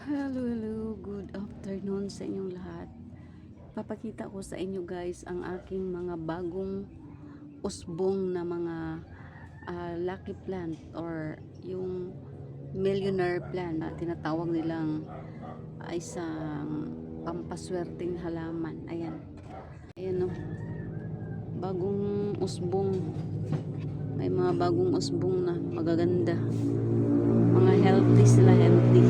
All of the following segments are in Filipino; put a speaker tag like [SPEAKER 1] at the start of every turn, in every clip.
[SPEAKER 1] Hello, hello. Good afternoon sa inyong lahat. Papakita ko sa inyo guys ang aking mga bagong usbong na mga ah, lucky plant or yung millionaire plant na tinatawag nilang ay isang pampaswerteng halaman. Ayan. Ayan o. Bagong usbong. May mga bagong usbong na magaganda. Mga healthy sila, healthy.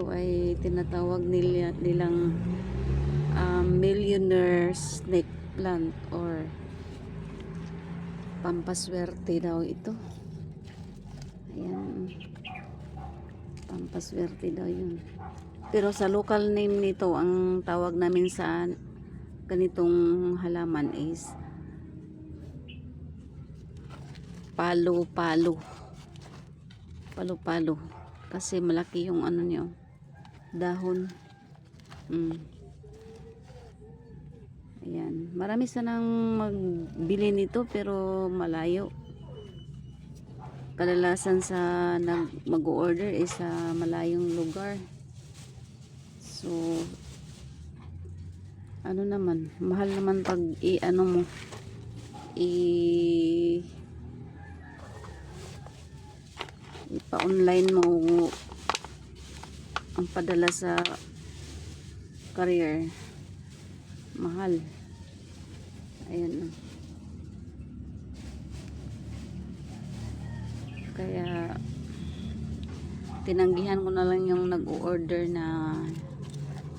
[SPEAKER 1] Ito ay tinatawag nila, nilang um, millionaire snake plant or pampaswerte daw ito. Ayan. Pampaswerte daw yun. Pero sa local name nito, ang tawag namin sa ganitong halaman is palo-palo. Palo-palo. Kasi malaki yung ano niyo, dahon. Mm. Ayan. Marami sanang magbili nito pero malayo. Kadalasan sa mag-order is sa malayong lugar. So ano naman, mahal naman pag i ano mo i ipa-online mo ang padala sa career. Mahal. Ayan. Kaya tinanggihan ko na lang yung nag-order na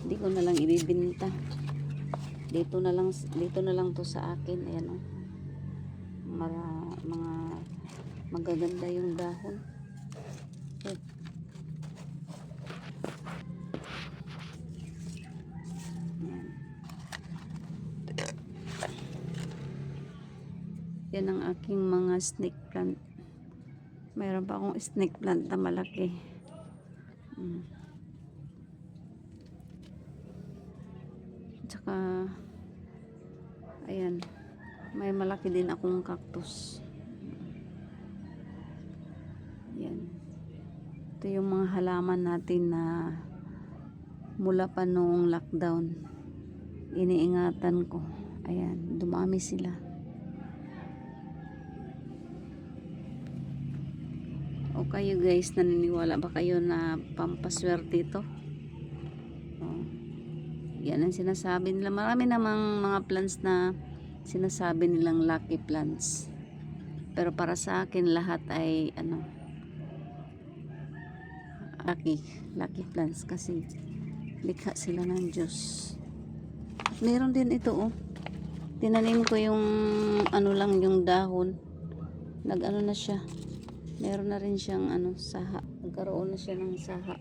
[SPEAKER 1] hindi ko na lang ibibinta. Dito na lang dito na lang to sa akin. Ayan oh. Mga magaganda yung dahon Eh. Ayan. Yan ang aking mga snake plant. Mayroon pa akong snake plant na malaki. Mm. Tsaka, ayan, may malaki din akong cactus. Yan. Ito yung mga halaman natin na mula pa noong lockdown. Iniingatan ko. Ayan, dumami sila. O kayo guys, naniniwala ba kayo na pampaswerte ito? Oh. Yan ang sinasabi nila. Marami namang mga plants na sinasabi nilang lucky plants. Pero para sa akin lahat ay ano lucky, lucky plants kasi likha sila ng Diyos. Meron din ito oh. Tinanim ko yung ano lang yung dahon. Nag-ano na siya. Meron na rin siyang ano saha. Nagkaroon na siya ng saha.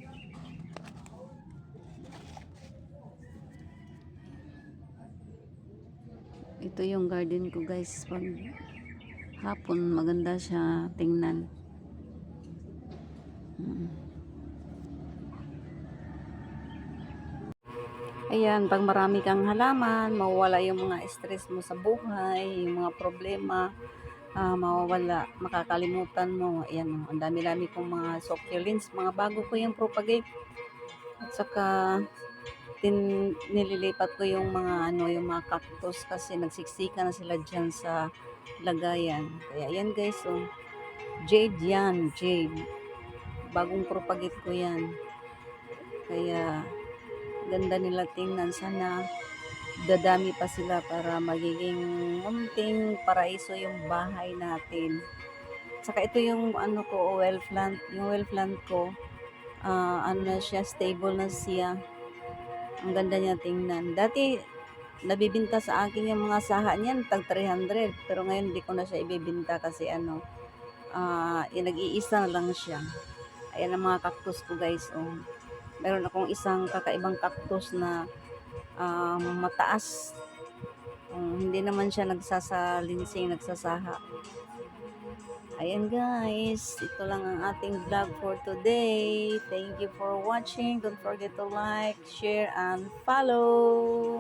[SPEAKER 1] Ito yung garden ko guys. Pag hapon maganda siya tingnan. Mm. Ayan, pag marami kang halaman, mawawala yung mga stress mo sa buhay, yung mga problema, ah, mawawala, makakalimutan mo. Ayan, ang dami-dami kong mga succulents, mga bago ko yung propagate. At saka, tin, nililipat ko yung mga ano, yung mga cactus kasi nagsiksika na sila dyan sa lagayan. Kaya yan guys, oh, jade yan, jade. Bagong propagate ko yan. Kaya, ganda nila tingnan. Sana dadami pa sila para magiging munting paraiso yung bahay natin. Saka ito yung ano ko, well plant. Yung well plant ko, ah, ano siya, stable na siya. Ang ganda niya tingnan. Dati, nabibinta sa akin yung mga saha niyan, tag 300. Pero ngayon, hindi ko na siya ibibinta kasi ano, yung nag-iisa na lang siya. Ayan ang mga cactus ko guys. Oh meron akong isang kakaibang cactus na um, mataas. Um, hindi naman siya nagsasalinsing, nagsasaha. Ayan guys, ito lang ang ating vlog for today. Thank you for watching. Don't forget to like, share, and follow.